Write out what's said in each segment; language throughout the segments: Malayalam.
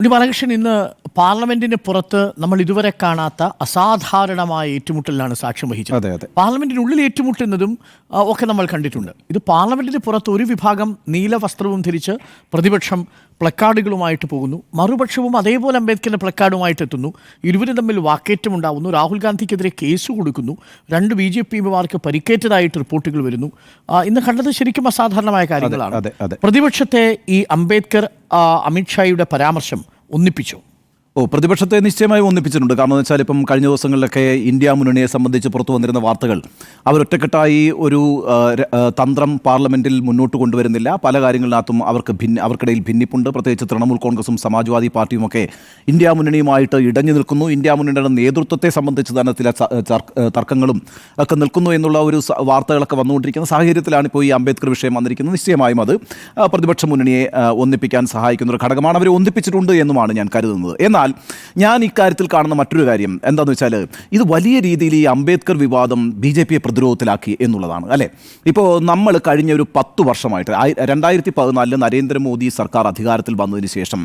ഉണ്ണി ബാലകൃഷ്ണൻ ഇന്ന് പാർലമെന്റിന് പുറത്ത് നമ്മൾ ഇതുവരെ കാണാത്ത അസാധാരണമായ ഏറ്റുമുട്ടലിനാണ് സാക്ഷ്യം വഹിച്ചത്. അതെ അതെ. പാർലമെന്റിനുള്ളിൽ ഏറ്റുമുട്ടുന്നതും ആ, ഒക്കെ നമ്മൾ കണ്ടിട്ടുണ്ട്. ഇത് പാർലമെന്റിന് പുറത്ത് ഒരു വിഭാഗം നീല വസ്ത്രവും ധരിച്ച് പ്രതിപക്ഷം പ്ലക്കാർഡുകളുമായിട്ട് പോകുന്നു. മറുപക്ഷവും അതേപോലെ അംബേദ്കറിന്റെ പ്ലക്കാർഡുമായിട്ട് എത്തുന്നു. ഇരുവരും തമ്മിൽ വാക്കേറ്റം ഉണ്ടാകുന്നു രാഹുൽ ഗാന്ധിക്കെതിരെ കേസ് കൊടുക്കുന്നു. രണ്ട് ബി ജെ പിമാർക്ക് പരിക്കേറ്റതായിട്ട് റിപ്പോർട്ടുകൾ വരുന്നു. ആ, ഇന്ന് കണ്ടത് ശരിക്കും അസാധാരണമായ കാര്യങ്ങളാണ്. അതെ, അതെ. പ്രതിപക്ഷത്തെ ഈ അംബേദ്കർ ആ, അമിത്ഷായുടെ പരാമർശം ഒന്നിപ്പിച്ചു. ഓ പ്രതിപക്ഷത്തെ നിശ്ചയമായി ഒന്നിപ്പിച്ചിട്ടുണ്ട്. കാരണം എന്ന് വെച്ചാൽ ഇപ്പം കഴിഞ്ഞ ദിവസങ്ങളിലൊക്കെ ഇന്ത്യ മുന്നണിയെ സംബന്ധിച്ച് പുറത്തു വന്നിരുന്ന വാർത്തകൾ അവരൊറ്റക്കെട്ടായി ഒരു തന്ത്രം പാർലമെന്റിൽ മുന്നോട്ട് കൊണ്ടുവരുന്നില്ല. പല കാര്യങ്ങളിനകത്തും അവർക്ക് ഭിന്ന അവർക്കിടയിൽ ഭിന്നിപ്പുണ്ട്. പ്രത്യേകിച്ച് തൃണമൂൽ കോൺഗ്രസും സമാജ്വാദി പാർട്ടിയുമൊക്കെ ഇന്ത്യ മുന്നണിയുമായിട്ട് ഇടഞ്ഞു നിൽക്കുന്നു. ഇന്ത്യ മുന്നണിയുടെ നേതൃത്വത്തെ സംബന്ധിച്ച് തന്നെ ചില തർക്കങ്ങളും ഒക്കെ നിൽക്കുന്നു എന്നുള്ള ഒരു വാർത്തകളൊക്കെ വന്നുകൊണ്ടിരിക്കുന്ന സാഹചര്യത്തിലാണ് ഇപ്പോൾ ഈ അംബേദ്കർ വിഷയം വന്നിരിക്കുന്നത്. നിശ്ചയമായും അത് പ്രതിപക്ഷ മുന്നണിയെ ഒന്നിപ്പിക്കാൻ സഹായിക്കുന്ന ഒരു ഘടകമാണ്. അവർ ഒന്നിപ്പിച്ചിട്ടുണ്ട് എന്നുമാണ് ഞാൻ കരുതുന്നത്. എന്നാൽ ഞാൻ ഇക്കാര്യത്തിൽ കാണുന്ന മറ്റൊരു കാര്യം എന്താണെന്ന് വെച്ചാൽ ഇത് വലിയ രീതിയിൽ ഈ അംബേദ്കർ വിവാദം ബി ജെ പിയെ പ്രതിരോധത്തിലാക്കി എന്നുള്ളതാണ് അല്ലേ? ഇപ്പോൾ നമ്മൾ കഴിഞ്ഞ ഒരു പത്ത് വർഷമായിട്ട് രണ്ടായിരത്തി പതിനാലിൽ നരേന്ദ്രമോദി സർക്കാർ അധികാരത്തിൽ വന്നതിന് ശേഷം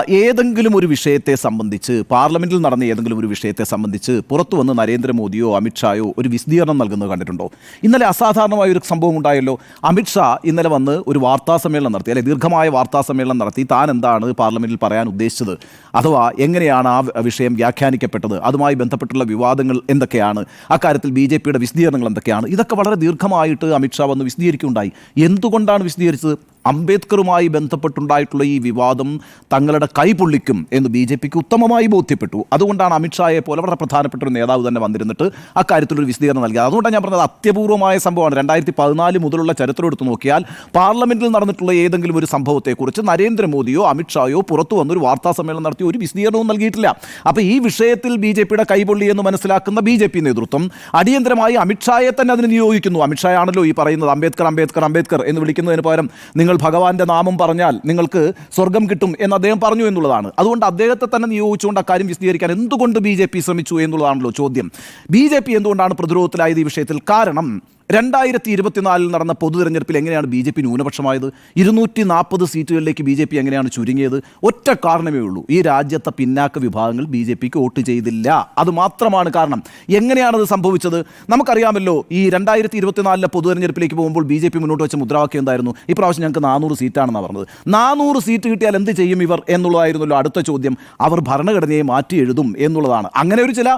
ഏതെങ്കിലും ഒരു വിഷയത്തെ സംബന്ധിച്ച് പാർലമെന്റിൽ നടന്ന ഏതെങ്കിലും ഒരു വിഷയത്തെ സംബന്ധിച്ച് പുറത്തു വന്ന് നരേന്ദ്രമോദിയോ അമിത്ഷായോ ഒരു വിശദീകരണം നൽകുന്നത് കണ്ടിട്ടുണ്ടോ? ഇന്നലെ അസാധാരണമായ ഒരു സംഭവം ഉണ്ടായല്ലോ. അമിത്ഷാ ഇന്നലെ വന്ന് ഒരു വാർത്താ സമ്മേളനം നടത്തി അല്ലെ ദീർഘമായ വാർത്താ സമ്മേളനം നടത്തി താൻ എന്താണ് പാർലമെന്റിൽ പറയാൻ ഉദ്ദേശിച്ചത്? അഥവാ എങ്ങനെയാണ് ആ വിഷയം വ്യാഖ്യാനിക്കപ്പെട്ടത്? അതുമായി ബന്ധപ്പെട്ടുള്ള വിവാദങ്ങൾ എന്തൊക്കെയാണ്? അക്കാര്യത്തിൽ ബി ജെ പിയുടെ വിശദീകരണങ്ങൾ എന്തൊക്കെയാണ്? ഇതൊക്കെ വളരെ ദീർഘമായിട്ട് അമിത്ഷാ വന്ന് വിശദീകരിക്കുകയുണ്ടായി. എന്തുകൊണ്ടാണ് വിശദീകരിച്ചത്? അംബേദ്കറുമായി ബന്ധപ്പെട്ടുണ്ടായിട്ടുള്ള ഈ വിവാദം തങ്ങളുടെ കൈപൊള്ളിക്കും എന്ന് ബി ജെ പിക്ക് ഉത്തമമായി ബോധ്യപ്പെട്ടു. അതുകൊണ്ടാണ് അമിത്ഷായെ പോലെ വളരെ പ്രധാനപ്പെട്ട ഒരു നേതാവ് തന്നെ വന്നിരുന്നിട്ട് അക്കാര്യത്തിലൊരു വിശദീകരണം നൽകിയത്. അതുകൊണ്ടാണ് ഞാൻ പറഞ്ഞത് അത്യപൂർവമായ സംഭവമാണ്. രണ്ടായിരത്തി പതിനാല് മുതലുള്ള ചരിത്രം എടുത്തു നോക്കിയാൽ പാർലമെന്റിൽ നടന്നിട്ടുള്ള ഏതെങ്കിലും ഒരു സംഭവത്തെക്കുറിച്ച് നരേന്ദ്രമോദിയോ അമിത്ഷായോ പുറത്തു വന്നൊരു വാർത്താ സമ്മേളനം നടത്തി ഒരു വിശദീകരണവും നൽകിയിട്ടില്ല. അപ്പോൾ ഈ വിഷയത്തിൽ ബി ജെ പിയുടെ കൈപൊള്ളി എന്ന് മനസ്സിലാക്കുന്ന ബി ജെ പി നേതൃത്വം അടിയന്തരമായി അമിത്ഷായെ തന്നെ അതിന് നിയോഗിക്കുന്നു. അമിത്ഷായാണല്ലോ ഈ പറയുന്നത് അംബേദ്കർ അംബേദ്കർ അംബേദ്കർ എന്ന് വിളിക്കുന്നതിന് പകരം നിങ്ങൾ ഭഗവാന്റെ നാമം പറഞ്ഞാൽ നിങ്ങൾക്ക് സ്വർഗം കിട്ടും എന്ന് അദ്ദേഹം പറഞ്ഞു എന്നുള്ളതാണ്. അതുകൊണ്ട് അദ്ദേഹത്തെ തന്നെ നിയോഗിച്ചുകൊണ്ട് അക്കാര്യം വിശദീകരിക്കാൻ എന്തുകൊണ്ട് ബി ജെ പി ശ്രമിച്ചു എന്നുള്ളതാണല്ലോ ചോദ്യം. ബി ജെ പി എന്തുകൊണ്ടാണ് പ്രതിരോധത്തിലായത് ഈ വിഷയത്തിൽ? കാരണം രണ്ടായിരത്തി ഇരുപത്തിനാലിൽ നടന്ന പൊതു തെരഞ്ഞെടുപ്പിൽ എങ്ങനെയാണ് ബി ജെ പി ന്യൂനപക്ഷമായത്? ഇരുന്നൂറ്റി നാൽപ്പത് സീറ്റുകളിലേക്ക് ബി ജെ പി എങ്ങനെയാണ് ചുരുങ്ങിയത്? ഒറ്റ കാരണമേ ഉള്ളൂ. ഈ രാജ്യത്തെ പിന്നാക്ക വിഭാഗങ്ങൾ ബി ജെ പിക്ക് വോട്ട് ചെയ്തില്ല. അത് മാത്രമാണ് കാരണം. എങ്ങനെയാണത് സംഭവിച്ചത്? നമുക്കറിയാമല്ലോ ഈ രണ്ടായിരത്തി ഇരുപത്തിനാലിലെ പൊതു തെരഞ്ഞെടുപ്പിലേക്ക് പോകുമ്പോൾ ബി ജെ പി മുന്നോട്ട് വെച്ച മുദ്രാവാക്യം എന്തായിരുന്നു? ഇപ്രാവശ്യം ഞങ്ങൾക്ക് നാനൂറ് സീറ്റാണെന്നാണ് പറഞ്ഞത്. നാനൂറ് സീറ്റ് കിട്ടിയാൽ എന്ത് ചെയ്യും ഇവർ എന്നുള്ളതായിരുന്നല്ലോ അടുത്ത ചോദ്യം. അവർ ഭരണഘടനയെ മാറ്റി എഴുതും എന്നുള്ളതാണ്. അങ്ങനെ ഒരു ചില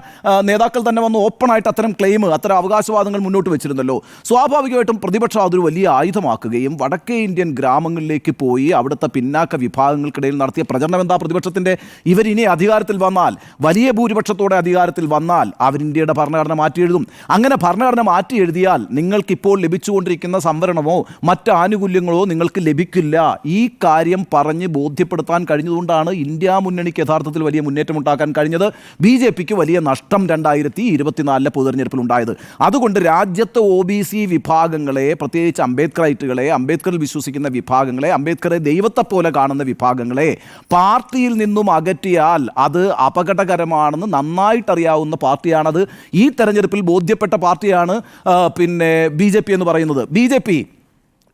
നേതാക്കൾ തന്നെ വന്ന് ഓപ്പണായിട്ട് അത്തരം ക്ലെയിം അത്തരം അവകാശവാദങ്ങൾ മുന്നോട്ട് വെച്ചിരുന്നല്ലോ. സ്വാഭാവികമായിട്ടും പ്രതിപക്ഷം അതൊരു വലിയ ആയുധമാക്കുകയും വടക്കേ ഇന്ത്യൻ ഗ്രാമങ്ങളിലേക്ക് പോയി അവിടുത്തെ പിന്നാക്ക വിഭാഗങ്ങൾക്കിടയിൽ നടത്തിയ പ്രചരണം എന്താ പ്രതിപക്ഷത്തിന്റെ? ഇവരിനി അധികാരത്തിൽ വന്നാൽ വലിയ ഭൂരിപക്ഷത്തോടെ അധികാരത്തിൽ വന്നാൽ അവർ ഇന്ത്യയുടെ ഭരണഘടന മാറ്റി എഴുതും അങ്ങനെ ഭരണഘടന മാറ്റി എഴുതിയാൽ നിങ്ങൾക്കിപ്പോൾ ലഭിച്ചുകൊണ്ടിരിക്കുന്ന സംവരണമോ മറ്റ് ആനുകൂല്യങ്ങളോ നിങ്ങൾക്ക് ലഭിക്കില്ല. ഈ കാര്യം പറഞ്ഞ് ബോധ്യപ്പെടുത്താൻ കഴിഞ്ഞതുകൊണ്ടാണ് ഇന്ത്യ മുന്നണിക്ക് യഥാർത്ഥത്തിൽ വലിയ മുന്നേറ്റം ഉണ്ടാക്കാൻ കഴിഞ്ഞത്. ബി ജെ പിക്ക് വലിയ നഷ്ടം രണ്ടായിരത്തി ഇരുപത്തിനാലിലെ പൊതുതെരഞ്ഞെടുപ്പിൽ ഉണ്ടായത് അതുകൊണ്ട് രാജ്യത്തെ ഒ ബി സി വിഭാഗങ്ങളെ പ്രത്യേകിച്ച് അംബേദ്കറൈറ്റുകളെ അംബേദ്കറിൽ വിശ്വസിക്കുന്ന വിഭാഗങ്ങളെ അംബേദ്കറെ ദൈവത്തെ പോലെ കാണുന്ന വിഭാഗങ്ങളെ പാർട്ടിയിൽ നിന്നും അകറ്റിയാൽ അത് അപകടകരമാണെന്ന് നന്നായിട്ടറിയാവുന്ന പാർട്ടിയാണത്. ഈ തെരഞ്ഞെടുപ്പിൽ ബോധ്യപ്പെട്ട പാർട്ടിയാണ് പിന്നെ ബി എന്ന് പറയുന്നത്. ബി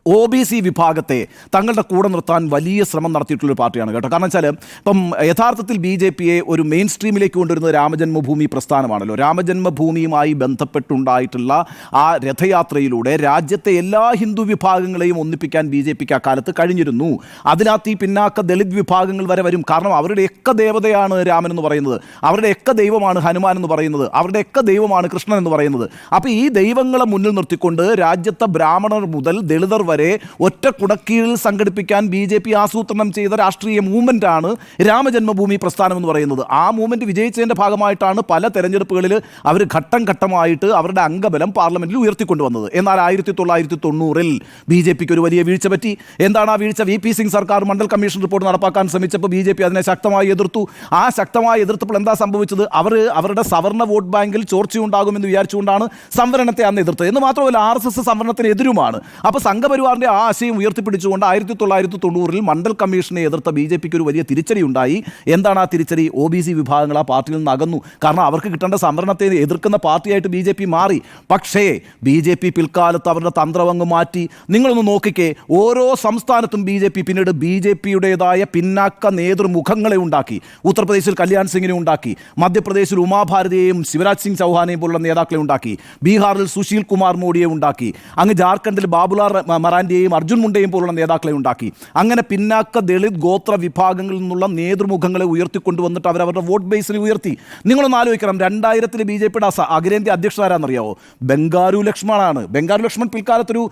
ഒ ബി സി വിഭാഗത്തെ തങ്ങളുടെ കൂടെ നിർത്താൻ വലിയ ശ്രമം നടത്തിയിട്ടുള്ള പാർട്ടിയാണ് കേട്ടോ. കാരണം വെച്ചാൽ ഇപ്പം യഥാർത്ഥത്തിൽ ബി ജെ പിയെ ഒരു മെയിൻ സ്ട്രീമിലേക്ക് കൊണ്ടുവരുന്നത് രാമജന്മഭൂമി പ്രസ്ഥാനമാണല്ലോ. രാമജന്മഭൂമിയുമായി ബന്ധപ്പെട്ടുണ്ടായിട്ടുള്ള ആ രഥയാത്രയിലൂടെ രാജ്യത്തെ എല്ലാ ഹിന്ദു വിഭാഗങ്ങളെയും ഒന്നിപ്പിക്കാൻ ബി ജെ പിക്ക് അക്കാലത്ത് കഴിഞ്ഞിരുന്നു. അതിനകത്ത് ഈ പിന്നാക്ക ദളിത് വിഭാഗങ്ങൾ വരെ വരും. കാരണം അവരുടെ ഒക്കെ ദേവതയാണ് രാമൻ എന്ന് പറയുന്നത്. അവരുടെ ഒക്കെ ദൈവമാണ് ഹനുമാൻ എന്ന് പറയുന്നത്. അവരുടെ ഒക്കെ ദൈവമാണ് കൃഷ്ണൻ എന്ന് പറയുന്നത്. അപ്പോൾ ഈ ദൈവങ്ങളെ മുന്നിൽ നിർത്തിക്കൊണ്ട് രാജ്യത്തെ ബ്രാഹ്മണർ മുതൽ ദളിതർ വരെ ഒറ്റ കുടക്കീഴിൽ സംഘടിപ്പിക്കാൻ ബി ജെ പി ആസൂത്രണം ചെയ്ത രാഷ്ട്രീയ മൂവ്മെന്റാണ് രാമജന്മഭൂമി പ്രസ്ഥാനം എന്ന് പറയുന്നത്. ആ മൂവ്മെന്റ് വിജയിച്ചതിന്റെ ഭാഗമായിട്ടാണ് പല തെരഞ്ഞെടുപ്പുകളിൽ അവർ ഘട്ടം ഘട്ടമായിട്ട് അവരുടെ അംഗബലം പാർലമെന്റിൽ ഉയർത്തിക്കൊണ്ടുവന്നത് എന്നാൽ ആയിരത്തി തൊള്ളായിരത്തി തൊണ്ണൂറിൽ ബി ജെ പിക്ക് ഒരു വലിയ വീഴ്ച പറ്റി. എന്താണ് ആ വീഴ്ച? വി പി സിംഗ് സർക്കാർ മണ്ഡൽ കമ്മീഷൻ റിപ്പോർട്ട് നടപ്പാക്കാൻ ശ്രമിച്ചപ്പോൾ ബി ജെ പി അതിനെ ശക്തമായി എതിർത്തു. ആ ശക്തമായി എതിർത്തപ്പോൾ എന്താ സംഭവിച്ചത്? അവർ അവരുടെ സവർണ വോട്ട് ബാങ്കിൽ ചോർച്ചയുണ്ടാകുമെന്ന് വിചാരിച്ചുകൊണ്ടാണ് സംവരണത്തെ അന്ന് എതിർത്തത്. എന്ന് മാത്രമല്ല ആർ എസ് എസ് സംവരണത്തിന് എതിരുമാണ്. അപ്പോൾ സംഘപരിവാർ സംഘപരിവാറിന്റെ ആ ആശയം ഉയർത്തിപ്പിടിച്ചുകൊണ്ട് ആയിരത്തി തൊള്ളായിരത്തി തൊണ്ണൂറിൽ മണ്ഡൽ കമ്മീഷനെ എതിർത്ത ബി ജെ പിക്ക് ഒരു വലിയ തിരിച്ചടി ഉണ്ടായി എന്താണ് ആ തിരിച്ചടി? ഒ ബി സി വിഭാഗങ്ങൾ ആ പാർട്ടിയിൽ നിന്ന് അകന്നു. കാരണം അവർക്ക് കിട്ടേണ്ട സംവരണത്തെ എതിർക്കുന്ന പാർട്ടിയായിട്ട് ബി ജെ പി മാറി. പക്ഷേ ബി ജെ പി പിൽക്കാലത്ത് അവരുടെ തന്ത്രവങ്ങ് മാറ്റി. നിങ്ങളൊന്ന് നോക്കിക്കേ. ഓരോ സംസ്ഥാനത്തും ബി ജെ പി പിന്നീട് ബി ജെ പിയുടേതായ പിന്നാക്ക നേതൃമുഖങ്ങളെ ഉണ്ടാക്കി. ഉത്തർപ്രദേശിൽ കല്യാൺ സിംഗിനെ ഉണ്ടാക്കി. മധ്യപ്രദേശിൽ ഉമാഭാരതിയെയും ശിവരാജ് സിംഗ് ചൗഹാനെയും പോലുള്ള നേതാക്കളെ ഉണ്ടാക്കി. ബീഹാറിൽ സുശീൽ കുമാർ മോഡിയെ ഉണ്ടാക്കി. അങ്ങ് ജാർഖണ്ഡിൽ ബാബുലാൽ മറാൻഡിയെയും അർജുൻ മുണ്ടയും പോലുള്ള നേതാക്കളെ ഉണ്ടാക്കി. അങ്ങനെ പിന്നാക്ക ദളിത് ഗോത്ര വിഭാഗങ്ങളിൽ നിന്നുള്ള നേതൃമുഖങ്ങളെ ഉയർത്തിക്കൊണ്ടുവന്നിട്ട് അവർ അവരുടെ വോട്ട് ബേസിൽ ഉയർത്തി. നിങ്ങളൊന്ന് ആലോചിക്കണം രണ്ടായിരത്തിൽ ബി ജെ പിയുടെ അഖിലേന്ത്യാ അധ്യക്ഷരാണെന്നറിയാവോ ബംഗാരു ലക്ഷ്മണാണ്. ബംഗാരു ലക്ഷ്മൺ പിൽക്കാലത്തൊരു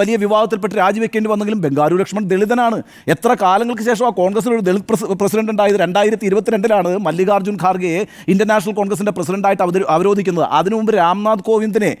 വലിയ വിവാദത്തിൽപ്പെട്ട് രാജിവെക്കേണ്ടി വന്നെങ്കിലും ബംഗാരു ലക്ഷ്മൺ ദളിതനാണ്. എത്ര കാലങ്ങൾക്ക് ശേഷം ആ കോൺഗ്രസിൽ ഒരു ദളിത് പ്രസിഡന്റ് ഉണ്ടായത്? രണ്ടായിരത്തി ഇരുപത്തിരണ്ടിലാണ് മല്ലികാർജുൻ ഖാർഗെയെ ഇന്ത്യൻ നാഷണൽ കോൺഗ്രസിന്റെ പ്രസിഡന്റായിട്ട് അവർ അവരോധിക്കുന്നത്. അതിനു മുമ്പ് രാംനാഥ് കോവിന്ദിനെ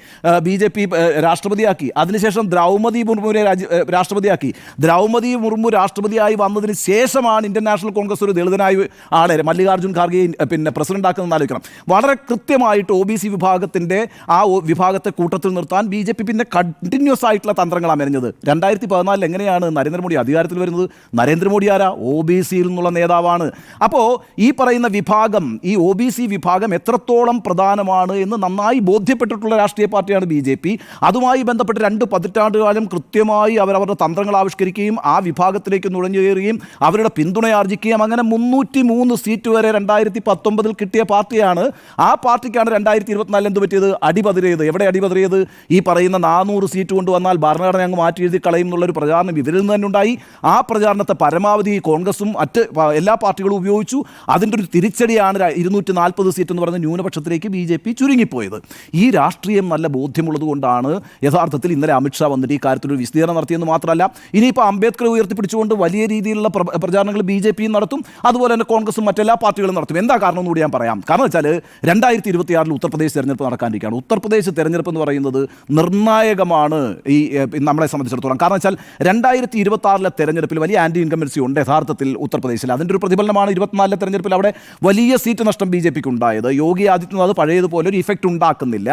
ബി ജെ പി രാഷ്ട്രപതിയാക്കി. അതിനുശേഷം ദ്രൗപദി മുർമുവിനെ രാജ്യ- രാഷ്ട്രപതിയാക്കി. ദ്രൗപതി മുർമു രാഷ്ട്രപതിയായി വന്നതിന് ശേഷമാണ് ഇന്ത്യൻ നാഷണൽ കോൺഗ്രസ് ഒരു ദളിതനായി ആളെ മല്ലികാർജുൻ ഖാർഗെ പിന്നെ പ്രസിഡന്റ് ആക്കുന്നത് ആലോചിക്കണം. വളരെ കൃത്യമായിട്ട് ഒ ബി സി വിഭാഗത്തിന്റെ ആ വിഭാഗത്തെ കൂട്ടത്തിൽ നിർത്താൻ ബി ജെ പി പിന്നെ കണ്ടിന്യൂസ് ആയിട്ടുള്ള തന്ത്രങ്ങളാണ് മെനഞ്ഞത്. രണ്ടായിരത്തി പതിനാലിൽ എങ്ങനെയാണ് നരേന്ദ്രമോദി അധികാരത്തിൽ വരുന്നത്? നരേന്ദ്രമോദി ആരാ? ഒ ബി സിയിൽ നിന്നുള്ള നേതാവാണ്. അപ്പോൾ ഈ പറയുന്ന വിഭാഗം ഈ ഒ ബി സി വിഭാഗം എത്രത്തോളം പ്രധാനമാണ് എന്ന് നന്നായി ബോധ്യപ്പെട്ടിട്ടുള്ള രാഷ്ട്രീയ പാർട്ടിയാണ് ബി ജെ പി. അതുമായി ബന്ധപ്പെട്ട് രണ്ട് പതിറ്റാണ്ടുകാലം കൃത്യമായി അവർ അവരുടെ തന്ത്രങ്ങൾ ആവിഷ്കരിക്കുകയും ആ വിഭാഗത്തിലേക്ക് നുഴഞ്ഞു കയറുകയും അവരുടെ പിന്തുണ ആർജിക്കുകയും അങ്ങനെ മുന്നൂറ്റി മൂന്ന് സീറ്റ് വരെ രണ്ടായിരത്തി പത്തൊമ്പതിൽ കിട്ടിയ പാർട്ടിയാണ്. ആ പാർട്ടിക്കാണ് രണ്ടായിരത്തി ഇരുപത്തിനാലിൽ എന്ത് പറ്റിയത്? അടിപതിരിയത് എവിടെ അടിപതിരിയത് ഈ പറയുന്ന നാനൂറ് സീറ്റ് കൊണ്ടുവന്നാൽ ഭരണഘടന അങ്ങ് മാറ്റി എഴുതി കളയും എന്നുള്ളൊരു പ്രചാരണം ഇവരിൽ നിന്ന് തന്നെ ഉണ്ടായി. ആ പ്രചാരണത്തെ പരമാവധി കോൺഗ്രസും മറ്റ് എല്ലാ പാർട്ടികളും ഉപയോഗിച്ചു. അതിന്റെ ഒരു തിരിച്ചടിയാണ് ഇരുന്നൂറ്റി നാൽപ്പത് സീറ്റ് എന്ന് പറയുന്ന ന്യൂനപക്ഷത്തിലേക്ക് ബി ജെ പി ചുരുങ്ങിപ്പോയത്. ഈ രാഷ്ട്രീയം നല്ല ബോധ്യമുള്ളത് കൊണ്ടാണ് യഥാർത്ഥത്തിൽ ഇന്നലെ അമിത്ഷാ വന്നിട്ട് ഈ കാര്യത്തിൽ ഒരു വിശദീകരണം നടത്തിയെന്ന് മാത്രമല്ല ഇനിയിപ്പോൾ അംബേദ്കറെ ഉയർത്തിപ്പിടിച്ചുകൊണ്ട് വലിയ രീതിയിലുള്ള പ്രചാരണങ്ങൾ ബി ജെ പിയും നടത്തും. അതുപോലെ തന്നെ കോൺഗ്രസും മറ്റെല്ലാ പാർട്ടികളും നടത്തും. എന്താ കാരണം എന്ന് കൂടി ഞാൻ പറയാം. കാരണം വെച്ചാൽ രണ്ടായിരത്തി ഇരുപത്തിയാറിൽ ഉത്തർപ്രദേശ് തെരഞ്ഞെടുപ്പ് നടക്കാനിരിക്കുകയാണ്. ഉത്തർപ്രദേശ് തെരഞ്ഞെടുപ്പ് എന്ന് പറയുന്നത് നിർണായകമാണ് ഈ നമ്മളെ സംബന്ധിച്ചിടത്തോളം. കാരണം വെച്ചാൽ രണ്ടായിരത്തി ഇരുപത്തി തെരഞ്ഞെടുപ്പിൽ വലിയ ആന്റി ഇൻകംബൻസി ഉണ്ട് യഥാർത്ഥത്തിൽ ഉത്തർപ്രദേശിൽ. അതിന്റെ ഒരു പ്രതിഫലനമാണ് ഇരുപത്തിനാലിലെ തെരഞ്ഞെടുപ്പിൽ അവിടെ വലിയ സീറ്റ് നഷ്ടം ബി ജെ പിക്ക് ഉണ്ടായത്. യോഗി ആദിത്യനാഥ് പഴയതുപോലെ ഒരു ഇഫക്റ്റ് ഉണ്ടാക്കുന്നില്ല.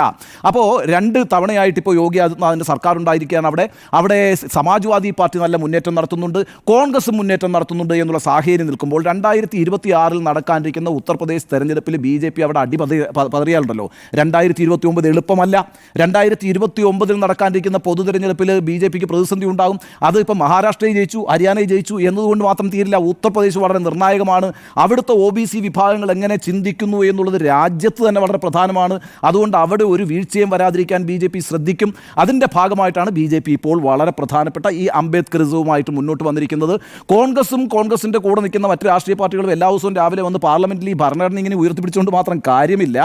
അപ്പോൾ രണ്ട് തവണയായിട്ട് ഇപ്പോൾ യോഗി ആദിത്യനാഥിന്റെ സർക്കാർ ഉണ്ടായിരിക്കുകയാണ് അവിടെ. അവിടെ സമാജ്വാദി പാർട്ടി നല്ല മുന്നേറ്റം നടത്തുന്നുണ്ട് കോൺഗ്രസ് മുന്നേറ്റം നടത്തുന്നുണ്ട് എന്നുള്ള സാഹചര്യം നിൽക്കുമ്പോൾ രണ്ടായിരത്തി ഇരുപത്തി ആറിൽ നടക്കാനിരിക്കുന്ന ഉത്തർപ്രദേശ് തെരഞ്ഞെടുപ്പിൽ ബി ജെ പി അവിടെ അടിപതി പതറിയാലുണ്ടല്ലോ രണ്ടായിരത്തി ഇരുപത്തി ഒമ്പത് എളുപ്പമല്ല. രണ്ടായിരത്തി ഇരുപത്തി ഒമ്പതിൽ നടക്കാനിരിക്കുന്ന പൊതു തെരഞ്ഞെടുപ്പിൽ ബി ജെ പിക്ക് പ്രതിസന്ധി ഉണ്ടാകും. അത് ഇപ്പം മഹാരാഷ്ട്രയിൽ ജയിച്ചു ഹരിയാനയിൽ ജയിച്ചു എന്നതുകൊണ്ട് മാത്രം തീരില്ല. ഉത്തർപ്രദേശ് വളരെ നിർണായകമാണ്. അവിടുത്തെ ഒ ബി സി വിഭാഗങ്ങൾ എങ്ങനെ ചിന്തിക്കുന്നു എന്നുള്ളത് രാജ്യത്ത് തന്നെ വളരെ പ്രധാനമാണ്. അതുകൊണ്ട് അവിടെ ഒരു വീഴ്ചയും വരാതിരിക്കാൻ ബി ജെ പി ശ്രദ്ധിക്കും. അതിന്റെ ഭാഗമായിട്ടാണ് ബി ജെ പി ഇപ്പോൾ വളരെ പ്രധാനപ്പെട്ട ഈ അംബേദ്കറിസവുമായിട്ട് മുന്നോട്ട് വന്നിരിക്കുന്നത്. കോൺഗ്രസും കോൺഗ്രസിന്റെ കൂടെ നിൽക്കുന്ന മറ്റ് രാഷ്ട്രീയ പാർട്ടികളും എല്ലാ ദിവസവും രാവിലെ വന്ന് പാർലമെന്റിൽ ഈ ഭരണഘടന ഇങ്ങനെ ഉയർത്തിപ്പിടിച്ചുകൊണ്ട് മാത്രം കാര്യമില്ല.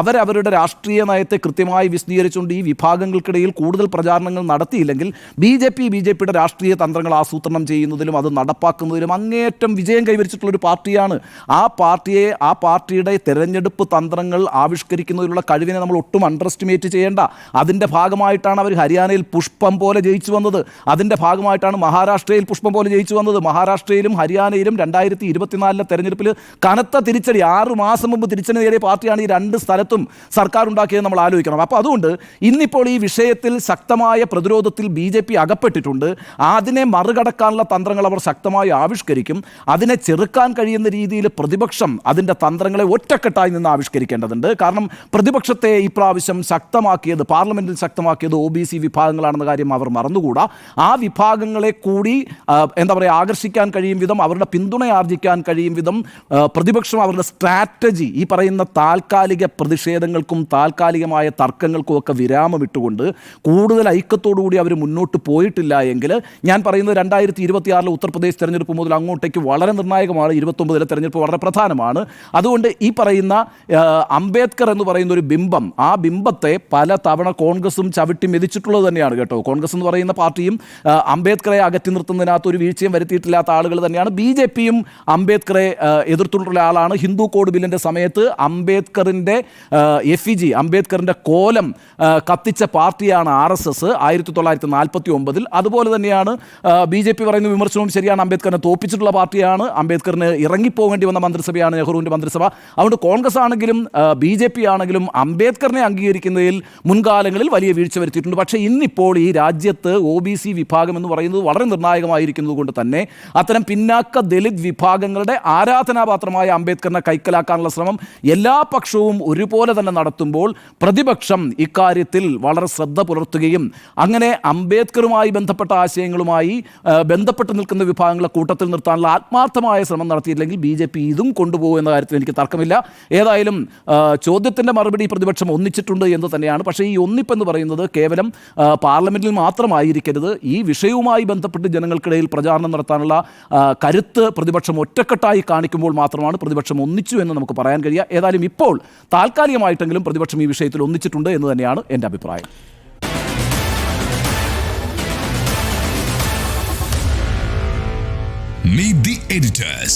അവരവരുടെ രാഷ്ട്രീയ നയത്തെ കൃത്യമായി വിശദീകരിച്ചുകൊണ്ട് ഈ വിഭാഗങ്ങൾക്കിടയിൽ കൂടുതൽ പ്രചാരണങ്ങൾ നടത്തിയില്ലെങ്കിൽ B J P B J പിയുടെ രാഷ്ട്രീയ തന്ത്രങ്ങൾ ആസൂത്രണം ചെയ്യുന്നതിലും അത് നടപ്പാക്കുന്നതിലും അങ്ങേയറ്റം വിജയം കൈവരിച്ചിട്ടുള്ള ഒരു പാർട്ടിയാണ്. ആ പാർട്ടിയെ ആ പാർട്ടിയുടെ തെരഞ്ഞെടുപ്പ് തന്ത്രങ്ങൾ ആവിഷ്കരിക്കുന്നതിലുള്ള കഴിവിനെ നമ്മൾ ഒട്ടും അണ്ടർ എസ്റ്റിമേറ്റ് ചെയ്യേണ്ട. അതിന്റെ ഭാഗമായിട്ടാണ് അവർ ഹരിയാനയിൽ പുഷ്പം പോലെ ജയിച്ചു വന്നത്. അതിന്റെ ഭാഗമായിട്ടാണ് മഹാരാഷ്ട്രയിൽ പുഷ്പം പോലെ ജയിച്ചു വന്നത്. മഹാരാഷ്ട്രയിലും ഹരിയാനയിലും രണ്ടായിരത്തി ഇരുപത്തിനാലിലെ തെരഞ്ഞെടുപ്പിൽ കനത്ത തിരിച്ചടി ആറ് മാസം മുമ്പ് തിരിച്ചടി നേടിയ പാർട്ടിയാണ് ഈ രണ്ട് സ്ഥലത്തും സർക്കാർ ഉണ്ടാക്കിയത് നമ്മൾ ആലോചിക്കണം. അപ്പോൾ അതുകൊണ്ട് ഇന്നിപ്പോൾ ഈ വിഷയത്തിൽ ശക്തമായ പ്രതിരോധത്തിൽ ബി ജെ പി അകപ്പെട്ടിട്ടുണ്ട്. അതിനെ മറികടക്കാനുള്ള തന്ത്രങ്ങൾ അവർ ശക്തമായി ആവിഷ്കരിക്കും. അതിനെ ചെറുക്കാൻ കഴിയുന്ന രീതിയിൽ പ്രതിപക്ഷം അതിന്റെ തന്ത്രങ്ങളെ ഒറ്റക്കെട്ടായി നിന്ന് ആവിഷ്കരിക്കേണ്ടതുണ്ട്. കാരണം പ്രതിപക്ഷത്തെ ഇപ്രാവശ്യം ശക്തമാക്കിയത് പാർലമെന്റിൽ ശക്തമാക്കിയത് ഒ ബി സി വിഭാഗങ്ങളാണെന്ന കാര്യം അവർ മറന്നുകൂടാ. ആ വിഭാഗങ്ങളെ കൂടി എന്താ പറയുക ആകർഷിക്കാൻ കഴിയും വിധം അവരുടെ പിന്തുണ ആർജിക്കാൻ കഴിയും വിധം പ്രതിപക്ഷം അവരുടെ സ്ട്രാറ്റജി ഈ പറയുന്ന താൽക്കാലിക പ്രതിഷേധങ്ങൾക്കും താൽക്കാലികമായ തർക്കങ്ങൾക്കും ഒക്കെ വിരാമം ഇട്ടുകൊണ്ട് കൂടുതൽ ഐക്യത്തോടുകൂടി അവർ മുന്നോട്ട് പോയിട്ടില്ല എങ്കിൽ ഞാൻ പറയുന്നത് രണ്ടായിരത്തി ഇരുപത്തി ആറിലെ ഉത്തർപ്രദേശ് തെരഞ്ഞെടുപ്പ് മുതൽ അങ്ങോട്ടേക്ക് വളരെ നിർണായകമാണ്. ഇരുപത്തൊമ്പതിലെ തെരഞ്ഞെടുപ്പ് വളരെ പ്രധാനമാണ്. അതുകൊണ്ട് ഈ പറയുന്ന അംബേദ്കർ എന്ന് പറയുന്ന ഒരു ബിംബം ആ ബിംബത്തെ പല തവണ കോൺഗ്രസും ചവിട്ടി മെതിച്ചിട്ടുള്ളത് തന്നെയാണ് കേട്ടോ. കോൺഗ്രസ് എന്ന് പറയുന്ന പാർട്ടിയും അംബേദ്കറെ അകറ്റി നിർത്തുന്നതിനകത്ത് ഒരു വീഴ്ചയും വരുത്തിയിട്ടില്ലാത്ത ആളുകൾ തന്നെയാണ്. ബി ജെ പിയും അംബേദ്കറെ എതിർത്തിട്ടുള്ള ആളാണ്. ഹിന്ദു കോഡ് ബില്ലിന്റെ സമയത്ത് അംബേദ്കറിന്റെ എഫ് ഇ ജി അംബേദ്കറിന്റെ കോലം കത്തിച്ച പാർട്ടിയാണ് ആർ എസ് എസ് ആയിരത്തി തൊള്ളായിരത്തി നാൽപ്പത്തി ഒമ്പതിൽ അതുപോലെ തന്നെയാണ് ബി ജെ പി പറയുന്ന വിമർശനവും ശരിയാണ്. അംബേദ്കറിനെ തോപ്പിച്ചിട്ടുള്ള പാർട്ടിയാണ്. അംബേദ്കറിന് ഇറങ്ങിപ്പോകേണ്ടി വന്ന മന്ത്രിസഭയാണ് നെഹ്റുവിന്റെ മന്ത്രിസഭ. അതുകൊണ്ട് കോൺഗ്രസ് ആണെങ്കിലും ബി ജെ പി ആണെങ്കിലും അംബേദ്കറിനെ അംഗീകരിക്കുന്നതിൽ മുൻകാലങ്ങളിൽ വലിയ വീഴ്ച വരുത്തിയിട്ടുണ്ട്. പക്ഷേ ഇന്നിപ്പോൾ ഈ രാജ്യത്ത് ഒ ബി സി വിഭാഗം എന്ന് പറയുന്നത് വളരെ നിർണായകമായിരിക്കുന്നത് കൊണ്ട് തന്നെ അത്തരം പിന്നാക്ക ദലിത് വിഭാഗങ്ങളുടെ ആരാധനാപാത്രമായ അംബേദ്കറിനെ കൈക്കലാക്കാനുള്ള ശ്രമം എല്ലാ പക്ഷവും ഒരുപോലെ തന്നെ നടത്തുമ്പോൾ പ്രതിപക്ഷം ഇക്കാര്യത്തിൽ വളരെ ശ്രദ്ധ പുലർത്തുകയും അങ്ങനെ അംബേദ്കറുമായി ബന്ധപ്പെട്ട ആശയങ്ങളുമായി ബന്ധപ്പെട്ട് നിൽക്കുന്ന വിഭാഗങ്ങളെ കൂട്ടത്തിൽ നിർത്താനുള്ള ആത്മാർത്ഥമായ ശ്രമം നടത്തിയില്ലെങ്കിൽ ബി ജെ പി ഇതും കൊണ്ടുപോകും എന്ന കാര്യത്തിൽ എനിക്ക് തർക്കമില്ല. ഏതായാലും ചോദ്യത്തിന്റെ മറുപടി പ്രതിപക്ഷം ഒന്നിച്ചിട്ടുണ്ട് എന്ന് തന്നെയാണ്. പക്ഷേ ഈ ഒന്നിപ്പെന്ന് പറയുന്നത് കേവലം പാർലമെന്റിൽ പാർലമെന്റിൽ മാത്രമായിരിക്കരുത് ഈ വിഷയവുമായി ബന്ധപ്പെട്ട് ജനങ്ങൾക്കിടയിൽ പ്രചാരണം നടത്താനുള്ള കരുത്ത് പ്രതിപക്ഷം ഒറ്റക്കെട്ടായി കാണിക്കുമ്പോൾ മാത്രമാണ് പ്രതിപക്ഷം ഒന്നിച്ചു എന്ന് നമുക്ക് പറയാൻ കഴിയുക. ഏതായാലും ഇപ്പോൾ താൽക്കാലികമായിട്ടെങ്കിലും പ്രതിപക്ഷം ഈ വിഷയത്തിൽ ഒന്നിച്ചിട്ടുണ്ട് എന്ന് തന്നെയാണ് എന്റെ അഭിപ്രായം. Meet the editors.